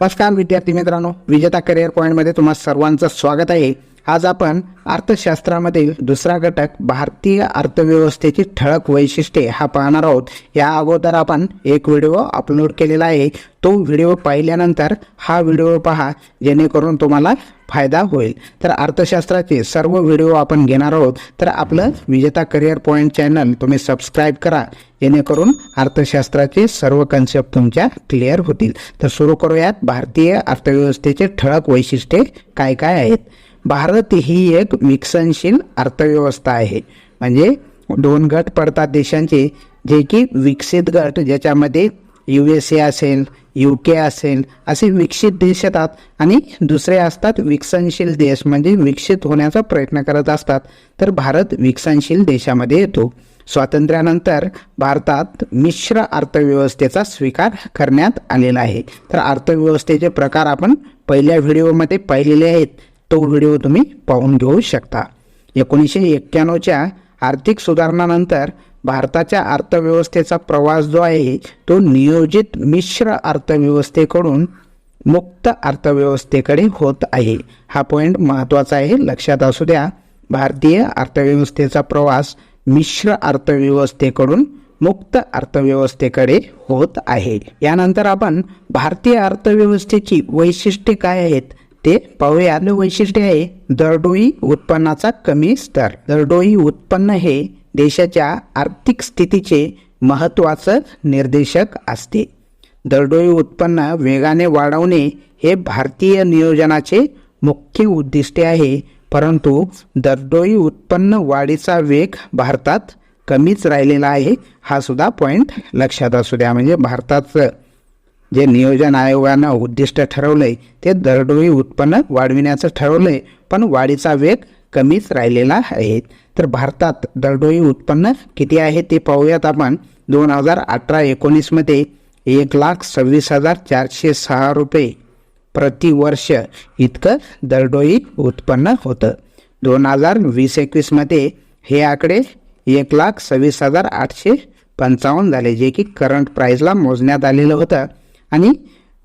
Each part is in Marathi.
नमस्कार विद्यार्थी मित्रांनो. विजेता करिअर पॉईंटमध्ये तुम्हा सर्वांचं स्वागत आहे. आज आपण अर्थशास्त्रामधील दुसरा घटक भारतीय अर्थव्यवस्थेची ठळक वैशिष्ट्ये हा पाहणार आहोत. या अगोदर आपण एक व्हिडिओ अपलोड केलेला आहे. तो व्हिडिओ पाहिल्यानंतर हा व्हिडिओ पहा जेणेकरून तुम्हाला फायदा होईल. तर अर्थशास्त्राचे सर्व व्हिडिओ आपण घेणार आहोत. तर आपलं विजेता करिअर पॉईंट चॅनल तुम्ही सबस्क्राईब करा. जेणेकरून अर्थशास्त्राचे सर्व कन्सेप्ट तुमच्या क्लिअर होतील. तर सुरू करूयात. भारतीय अर्थव्यवस्थेचे ठळक वैशिष्ट्ये काय काय आहेत? भारत ही एक विकसनशील अर्थव्यवस्था आहे. म्हणजे दोन गट पडतात देशांचे. जे की विकसित गट ज्याच्यामध्ये यू एस ए असेल यू के असेल असे विकसित देश येतात आणि दुसरे असतात विकसनशील देश म्हणजे विकसित होण्याचा प्रयत्न करत असतात. तर भारत विकसनशील देशामध्ये येतो. स्वातंत्र्यानंतर भारतात मिश्र अर्थव्यवस्थेचा स्वीकार करण्यात आलेला आहे. तर अर्थव्यवस्थेचे प्रकार आपण पहिल्या व्हिडिओमध्ये पाहिलेले आहेत. तो व्हिडिओ तुम्ही पाहून घेऊ शकता. एकोणीसशे एक्क्याण्णवच्या आर्थिक सुधारणानंतर भारताच्या अर्थव्यवस्थेचा प्रवास जो आहे तो नियोजित मिश्र अर्थव्यवस्थेकडून मुक्त अर्थव्यवस्थेकडे होत आहे. हा पॉईंट महत्त्वाचा आहे. लक्षात असू द्या भारतीय अर्थव्यवस्थेचा प्रवास मिश्र अर्थव्यवस्थेकडून मुक्त अर्थव्यवस्थेकडे होत आहे. यानंतर आपण भारतीय अर्थव्यवस्थेची वैशिष्ट्ये काय आहेत ते पाहूया वैशिष्ट्य आहे दरडोई उत्पन्नाचा कमी स्तर. दरडोई उत्पन्न हे देशाच्या आर्थिक स्थितीचे महत्त्वाचं निर्देशक असते. दरडोई उत्पन्न वेगाने वाढवणे हे भारतीय नियोजनाचे मुख्य उद्दिष्टे आहे परंतु दरडोई उत्पन्न वाढीचा वेग भारतात कमीच राहिलेला आहे हा सुद्धा पॉईंट लक्षात असू द्या. म्हणजे भारताचं जे नियोजन आयोगानं उद्दिष्ट ठरवलंय ते दरडोई उत्पन्न वाढविण्याचं ठरवलंय पण वाढीचा वेग कमीच राहिलेला आहे. तर भारतात दरडोई उत्पन्न किती आहे ते पाहूयात आपण. दोन हजार अठरा एकोणीसमध्ये एक लाख सव्वीस हजार चारशे सहा रुपये प्रतिवर्ष इतकं दरडोई उत्पन्न होतं. दोन हजार वीस एकवीसमध्ये हे आकडे एक लाख सव्वीस हजार आठशे पंचावन्न झाले जे की करंट प्राईजला मोजण्यात आलेलं होतं. आणि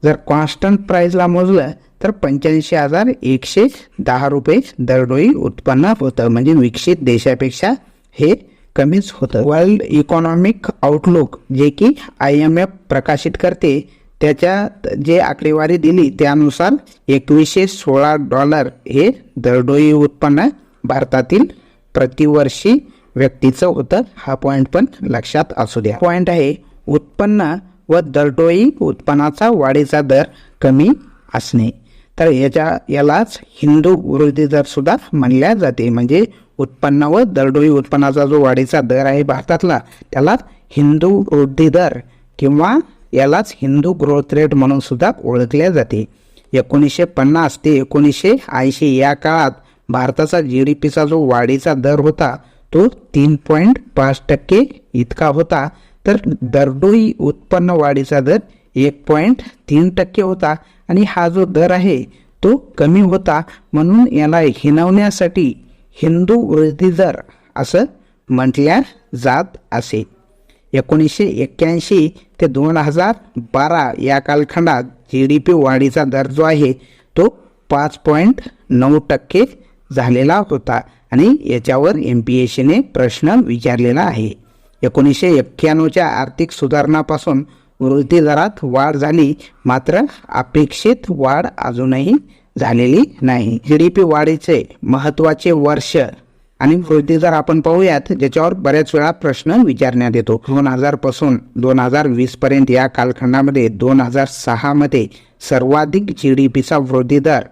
जर कॉन्स्टंट प्राईजला मोजलं तर पंच्याऐंशी हजार एकशे दहा रुपये दरडोई उत्पन्न होतं. म्हणजे विकसित देशापेक्षा हे कमीच होतं. वर्ल्ड इकॉनॉमिक आउटलुक जे की आय एम एफ प्रकाशित करते त्याच्या जे आकडेवारी दिली त्यानुसार एकवीसशे सोळा डॉलर हे दरडोई उत्पन्न भारतातील प्रतिवर्षी व्यक्तीचं होतं. हा पॉईंट पण लक्षात असू द्या. पॉईंट आहे उत्पन्न व दरडोई उत्पन्नाचा वाढीचा दर कमी असणे. तर याच्या यालाच हिंदू वृद्धी दर सुद्धा म्हणल्या जाते. म्हणजे उत्पन्न व दरडोई उत्पन्नाचा जो वाढीचा दर आहे भारतातला त्याला हिंदू वृद्धी दर किंवा यालाच हिंदू ग्रोथ रेट म्हणून सुद्धा ओळखल्या जाते. एकोणीसशे पन्नास ते एकोणीसशे ऐंशी या काळात भारताचा जी डी पीचा जो वाढीचा दर होता तो तीन पॉईंट पाच टक्के इतका होता. तर दरडोई उत्पन्न वाढीचा दर एक पॉईंट तीन टक्के होता. आणि हा जो दर आहे तो कमी होता म्हणून याला हिनवण्यासाठी हिंदू वृद्धी दर असं म्हटल्या जात असे. एकोणीसशे एक्क्याऐंशी ते दोन हजार बारा या कालखंडात जी डी पी वाढीचा दर जो आहे तो पाच पॉईंट नऊ टक्के झालेला होता आणि याच्यावर एम पी एस सीने प्रश्न विचारलेला आहे. एकोणीसशे एक्क्याण्णवच्या आर्थिक सुधारणापासून वृद्धी दरात वाढ झाली मात्र अपेक्षित वाढ अजूनही झालेली नाही. जी डी पी वाढीचे महत्त्वाचे वर्ष आणि वृद्धी दर आपण पाहूयात ज्याच्यावर बऱ्याच वेळा प्रश्न विचारण्यात येतो. दोन हजारपासून दोन हजार वीस पर्यंत या कालखंडामध्ये दोन हजार सहा मध्ये सर्वाधिक जी डी पीचा वृद्धी दर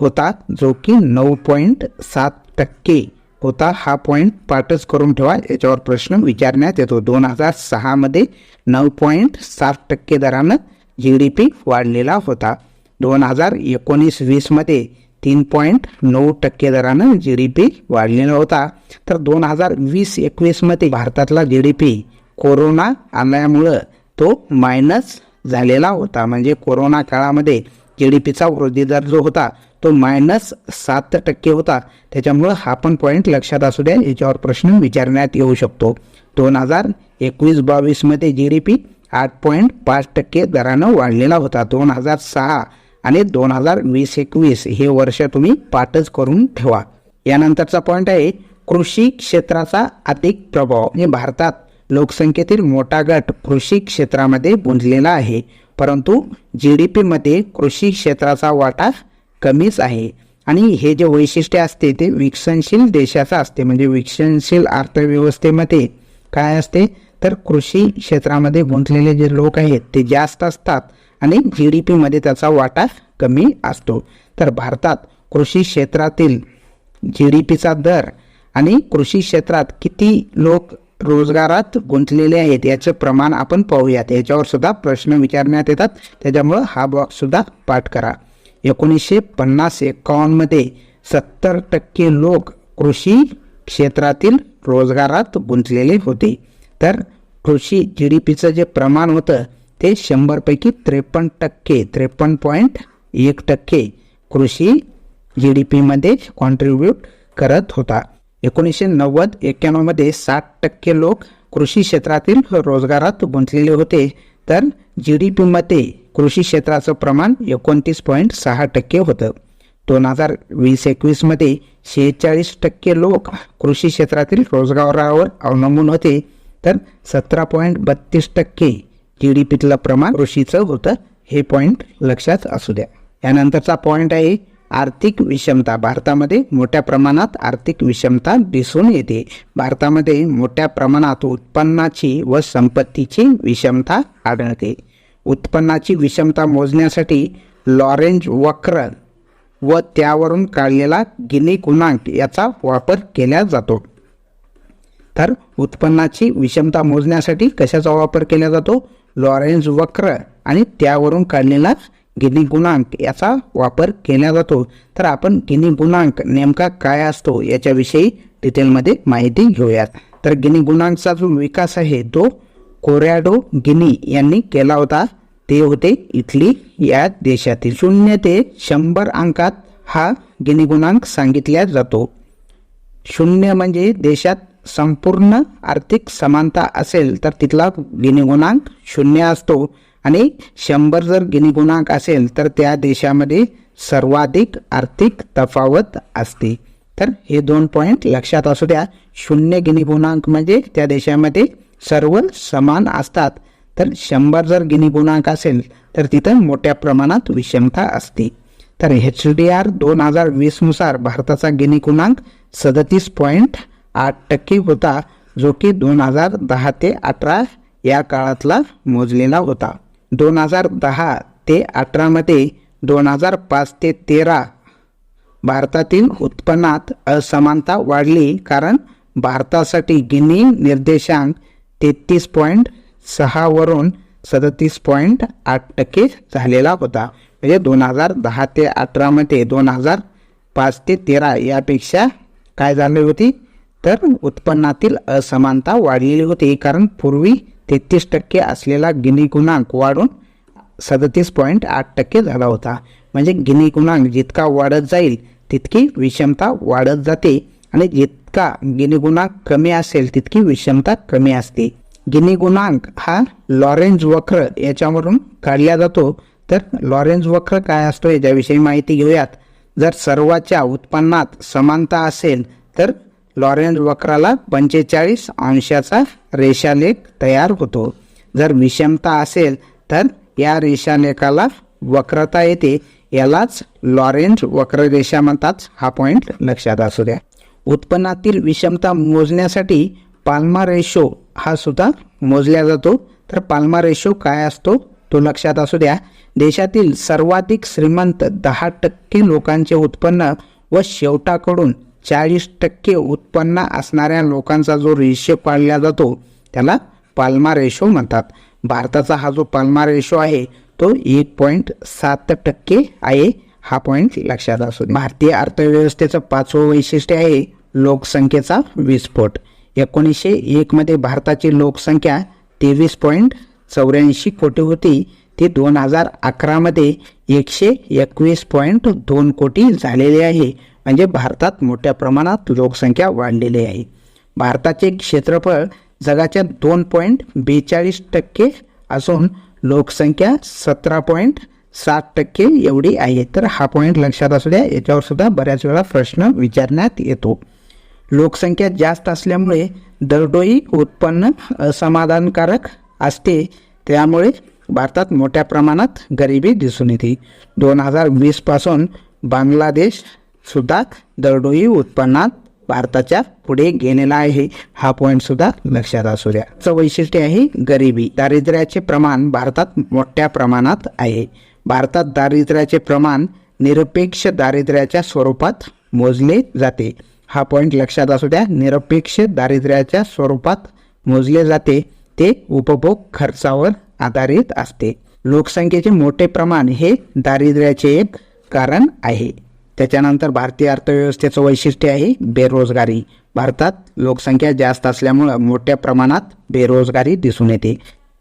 होता जो की नऊ पॉईंट सात टक्के. होता. हा पॉईंट पाठच करून ठेवा. याच्यावर प्रश्न विचारण्यात येतो. दोन हजार सहामध्ये नऊ पॉईंट सात टक्के दरानं जी डी पी वाढलेला होता. दोन हजार एकोणीस वीसमध्ये तीन पॉईंट नऊ टक्के दरानं जी डी पी वाढलेला होता. तर दोन हजार वीस एकवीसमध्ये भारतातला जी डी पी कोरोना आल्यामुळं तो मायनस झालेला होता. म्हणजे कोरोना काळामध्ये जी डी पीचा वृद्धी दर जो होता तो मायनस सात टक्के होता. त्याच्यामुळं हा पण पॉईंट लक्षात असू द्या याच्यावर प्रश्न विचारण्यात येऊ शकतो. दोन हजार एकवीस बावीसमध्ये जी डी पी आठ पॉईंट पाच टक्के दरानं वाढलेला होता. दोन हजार सहा आणि दोन हजार वीस एकवीस हे वर्ष तुम्ही पाठच करून ठेवा. यानंतरचा पॉईंट आहे कृषी क्षेत्राचा अधिक प्रभाव. म्हणजे भारतात लोकसंख्येतील मोठा गट कृषी क्षेत्रामध्ये गुंजलेला आहे. परंतु जी डी पीमध्ये कृषी क्षेत्राचा वाटा कमीच आहे. आणि हे जे वैशिष्ट्य असते ते विकसनशील देशाचं असते. म्हणजे विकसनशील अर्थव्यवस्थेमध्ये काय असते? तर कृषी क्षेत्रामध्ये गुंतलेले जे लोक आहेत ते जास्त असतात आणि जी डी पीमध्ये त्याचा वाटा कमी असतो. तर भारतात कृषी क्षेत्रातील जी डी पीचा दर आणि कृषी क्षेत्रात किती लोक रोजगारात गुंतलेले आहेत याचं प्रमाण आपण पाहूयात. याच्यावर सुद्धा प्रश्न विचारण्यात येतात. त्याच्यामुळं हा बॉक्स सुद्धा पाठ करा. एकोणीसशे पन्नास एकावन्नमध्ये सत्तर टक्के लोक कृषी क्षेत्रातील रोजगारात गुंतलेले होते. तर कृषी जी डी पीचं जे प्रमाण होतं ते शंभरपैकी त्रेपन्न टक्के त्रेपन्न पॉईंट एक टक्के कृषी जी डी पीमध्ये कॉन्ट्रीब्यूट करत होता. एकोणीसशे नव्वद एक्क्याण्णवमध्ये साठ टक्के लोक कृषी क्षेत्रातील रोजगारात गुंतलेले होते. तर जी डी पीमध्ये कृषी क्षेत्राचं प्रमाण एकोणतीस पॉईंट सहा टक्के होतं. दोन हजार वीस एकवीसमध्ये शेहेचाळीस टक्के लोक कृषी क्षेत्रातील रोजगारावर अवलंबून होते तर सतरा पॉईंट बत्तीस टक्के जी डी पीतलं प्रमाण कृषीचं होतं हे पॉईंट लक्षात असू द्या. यानंतरचा पॉईंट आहे आर्थिक विषमता. भारतामध्ये मोठ्या प्रमाणात आर्थिक विषमता दिसून येते. भारतामध्ये मोठ्या प्रमाणात उत्पन्नाची व संपत्तीची विषमता आढळते. उत्पन्नाची विषमता मोजण्यासाठी लॉरेंज वक्र व त्यावरून काढलेला गिनी गुणांक याचा वापर केला जातो. तर उत्पन्नाची विषमता मोजण्यासाठी कशाचा वापर केला जातो? लॉरेंज वक्र आणि त्यावरून काढलेला गिनी गुणांक याचा वापर केला जातो. तर आपण गिनी गुणांक नेमका काय असतो याच्याविषयी डिटेलमध्ये माहिती घेऊयात. तर गिनी गुणांकचा जो विकास आहे तो कोरॅडो गिनी यांनी केला होता. ते होते इटली या देशातील शून्य ते शंभर अंकात हा गिनी गुणांक सांगितला जातो. शून्य म्हणजे देशात संपूर्ण आर्थिक समानता असेल तर तिथला गिनी गुणांक शून्य असतो आणि शंभर जर गिनी गुणांक असेल तर त्या देशामध्ये सर्वाधिक आर्थिक तफावत असते. तर हे दोन पॉईंट लक्षात असू द्या. शून्य गिनी गुणांक म्हणजे त्या देशामध्ये सर्व समान असतात. तर शंभर जर गिनी गुणांक असेल तर तिथं मोठ्या प्रमाणात विषमता असते. तर एच डी आर दोन हजार वीसनुसार भारताचा गिनी गुणांक सदतीस पॉईंट आठ टक्के होता जो की दोन हजार दहा ते अठरा या काळातला मोजलेला होता. दोन हजार दहा ते अठरामध्ये दोन हजार पाच ते तेरा भारतातील उत्पन्नात असमानता वाढली कारण भारतासाठी गिनी निर्देशांक तेहतीस पॉईंट सहावरून सदतीस पॉईंट आठ टक्के झालेला होता. म्हणजे दोन हजार दहा ते अठरामध्ये दोन हजार पाच ते तेरा यापेक्षा काय झाली होती? तर उत्पन्नातील असमानता वाढलेली होती. कारण पूर्वी तेहतीस टक्के असलेला गिनी गुणांक वाढून सदतीस पॉईंट आठ टक्के झाला होता. म्हणजे गिनी गुणांक जितका वाढत जाईल तितकी विषमता वाढत जाते. आणि जितका गिनीगुणांक कमी असेल तितकी विषमता कमी असते. गिनीगुणांक हा लॉरेंज वक्र याच्यावरून काढला जातो. तर लॉरेंज वक्र काय असतो याच्याविषयी माहिती घेऊयात. जर सर्वाच्या उत्पन्नात समानता असेल तर लॉरेंज वक्राला पंचेचाळीस अंशाचा रेषालेख तयार होतो. जर विषमता असेल तर या रेषालेखाला वक्रता येते. यालाच लॉरेंज वक्ररेषा म्हणतात. हा पॉईंट लक्षात असू द्या. उत्पन्नातील विषमता मोजण्यासाठी पाल्मा रेशो हा सुद्धा मोजला जातो. तर पाल्मा रेशो काय असतो? तो लक्षात असू द्या. देशातील सर्वाधिक श्रीमंत दहा टक्के लोकांचे उत्पन्न व शेवटाकडून चाळीस टक्के उत्पन्न असणाऱ्या लोकांचा जो रेशो पाळला जातो त्याला पाल्मा रेशो म्हणतात. भारताचा हा जो पाल्मा रेशो आहे तो एक पॉईंट सात टक्के आहे. हा पॉईंट लक्षात असू दे भारतीय अर्थव्यवस्थेचं पाचवं वैशिष्ट्य आहे लोकसंख्येचा विस्फोट. एकोणीसशे एकमध्ये भारताची लोकसंख्या तेवीस पॉईंट चौऱ्याऐंशी कोटी होती. ती दोन हजार अकरामध्ये एकशे एकवीस पॉईंट दोन कोटी झालेली आहे. म्हणजे भारतात मोठ्या प्रमाणात लोकसंख्या वाढलेली आहे. भारताचे क्षेत्रफळ जगाच्या दोन पॉईंट बेचाळीस टक्के असून लोकसंख्या सतरा पॉईंट सात टक्के एवढी आहे. तर हा पॉईंट लक्षात असू द्या याच्यावर सुद्धा बऱ्याच वेळा प्रश्न विचारण्यात येतो. लोकसंख्या जास्त असल्यामुळे दरडोई उत्पन्न असमाधानकारक असते. त्यामुळे भारतात मोठ्या प्रमाणात गरिबी दिसून येते. दोन हजार वीसपासून बांगलादेशसुद्धा दरडोई उत्पन्नात भारताच्या पुढे गेलेला आहे. हा पॉईंटसुद्धा लक्षात असू द्या. वैशिष्ट्य आहे गरिबी. दारिद्र्याचे प्रमाण भारतात मोठ्या प्रमाणात आहे. भारतात दारिद्र्याचे प्रमाण निरपेक्ष दारिद्र्याच्या स्वरूपात मोजले जाते. हा पॉईंट लक्षात असू द्या. निरपेक्ष दारिद्र्याच्या स्वरूपात मोजले जाते. ते उपभोग खर्चावर आधारित असते. लोकसंख्येचे मोठे प्रमाण हे दारिद्र्याचे एक कारण आहे. त्याच्यानंतर भारतीय अर्थव्यवस्थेचं वैशिष्ट्य आहे बेरोजगारी. भारतात लोकसंख्या जास्त असल्यामुळं मोठ्या प्रमाणात बेरोजगारी दिसून येते.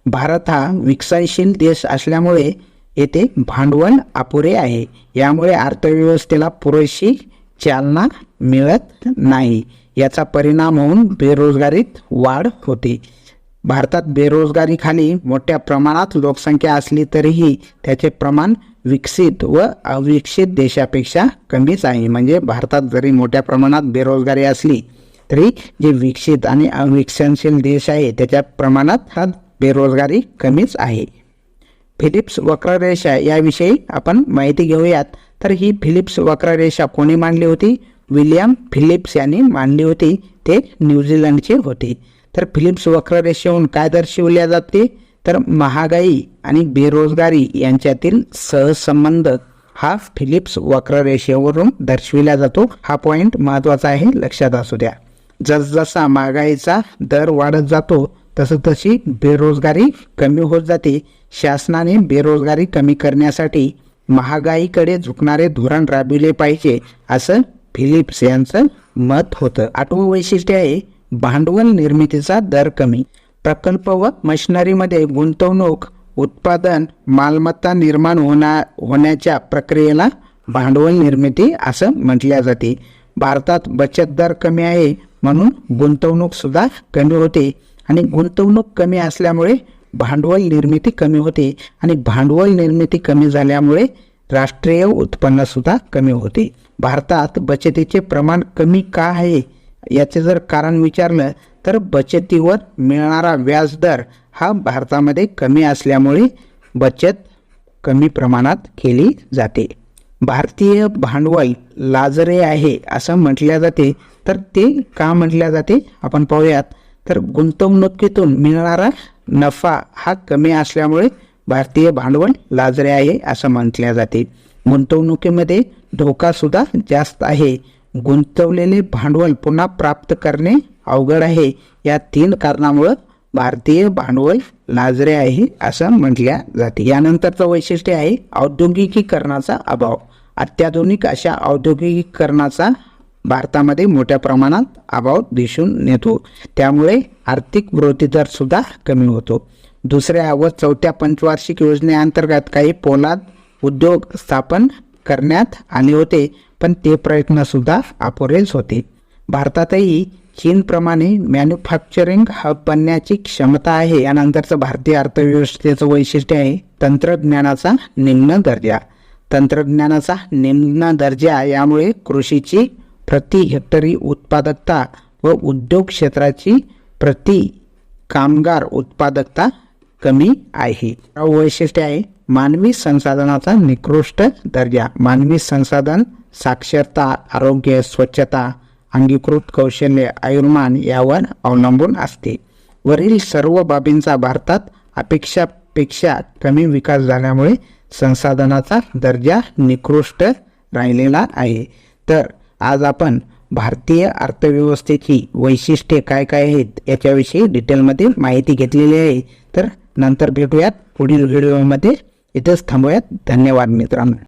भारत हा विकसनशील देश असल्यामुळे येथे भांडवल अपुरे आहे. यामुळे अर्थव्यवस्थेला पुरेशी चालना मिळत नाही. याचा परिणाम होऊन बेरोजगारीत वाढ होते. भारतात बेरोजगारीखाली मोठ्या प्रमाणात लोकसंख्या असली तरीही त्याचे प्रमाण विकसित व अविकसित देशापेक्षा कमीच आहे. म्हणजे भारतात जरी मोठ्या प्रमाणात बेरोजगारी असली तरी जे विकसित आणि अविकसनशील देश आहे त्याच्या प्रमाणात हा बेरोजगारी कमीच आहे. फिलिप्स वक्ररेषा याविषयी आपण माहिती घेऊयात. तर ही फिलिप्स वक्ररेषा कोणी मांडली होती? विलियम फिलिप्स यांनी मांडली होती. ते न्यूझीलंडचे होते. तर फिलिप्स वक्ररेषेहून काय दर्शवल्या जाते? तर महागाई आणि बेरोजगारी यांच्यातील सहसंबंध हा फिलिप्स वक्ररेषेवरून दर्शविला जातो. हा पॉईंट महत्त्वाचा आहे लक्षात असू द्या. जसजसा महागाईचा दर वाढत जातो तसतशी बेरोजगारी कमी होत जाते. शासनाने बेरोजगारी कमी करण्यासाठी महागाईकडे झुकणारे धोरण राबविले पाहिजे असं फिलिप्स यांचं मत होतं. आठवं वैशिष्ट्य आहे भांडवल निर्मितीचा दर कमी. प्रकल्प व मशिनरीमध्ये गुंतवणूक उत्पादन मालमत्ता निर्माण होण्या होण्याच्या प्रक्रियेला भांडवल निर्मिती असं म्हटल्या जाते. भारतात बचत दर कमी आहे म्हणून गुंतवणूकसुद्धा कमी होते आणि गुंतवणूक कमी असल्यामुळे भांडवल निर्मिती कमी होते आणि भांडवल निर्मिती कमी झाल्यामुळे राष्ट्रीय उत्पन्नसुद्धा कमी होते. भारतात बचतीचे प्रमाण कमी का आहे याचे जर कारण विचारलं तर बचतीवर मिळणारा व्याजदर हा भारतामध्ये कमी असल्यामुळे बचत कमी प्रमाणात केली जाते. भारतीय भांडवल लाजरे आहे असं म्हटल्या जाते. तर ते का म्हटल्या जाते? आपण पाहूयात. तर गुंतवणुकीतून मिळणारा नफा हा कमी असल्यामुळे भारतीय भांडवल लाजरे आहे असं म्हटल्या जाते. गुंतवणुकीमध्ये धोकासुद्धा जास्त आहे. गुंतवलेले भांडवल पुन्हा प्राप्त करणे अवघड आहे. या तीन कारणामुळं भारतीय भांडवल लाजरे आहे असं म्हटल्या जाते. यानंतरचं वैशिष्ट्य आहे औद्योगिकीकरणाचा अभाव. अत्याधुनिक अशा औद्योगिकीकरणाचा भारतामध्ये मोठ्या प्रमाणात अभाव दिसून येतो. त्यामुळे आर्थिक वृद्धी दर सुद्धा कमी होतो. दुसऱ्या व चौथ्या पंचवार्षिक योजनेअंतर्गत काही पोलाद उद्योग स्थापन करण्यात आले होते पण ते प्रयत्नसुद्धा अपुरेच होते. भारतातही चीनप्रमाणे मॅन्युफॅक्चरिंग हब बनण्याची क्षमता आहे यानंतरचं भारतीय अर्थव्यवस्थेचं वैशिष्ट्य आहे तंत्रज्ञानाचा निम्न दर्जा. तंत्रज्ञानाचा निम्न दर्जा यामुळे कृषीची प्रति हेक्टरी उत्पादकता व उद्योग क्षेत्राची प्रति कामगार उत्पादकता कमी आहे. वैशिष्ट्य आहे मानवी संसाधनाचा निकृष्ट दर्जा. मानवी संसाधन साक्षरता आरोग्य स्वच्छता अंगीकृत कौशल्य आयुर्मान यावर अवलंबून असते. वरील सर्व बाबींचा भारतात अपेक्षापेक्षा कमी विकास झाल्यामुळे संसाधनाचा दर्जा निकृष्ट राहिलेला आहे. तर आज आपण भारतीय अर्थव्यवस्थेची वैशिष्ट्ये काय काय आहेत याच्याविषयी डिटेलमध्ये माहिती घेतलेली आहे. तर नंतर भेटूयात पुढील व्हिडिओमध्ये. इथेच थांबूयात. धन्यवाद मित्रांनो.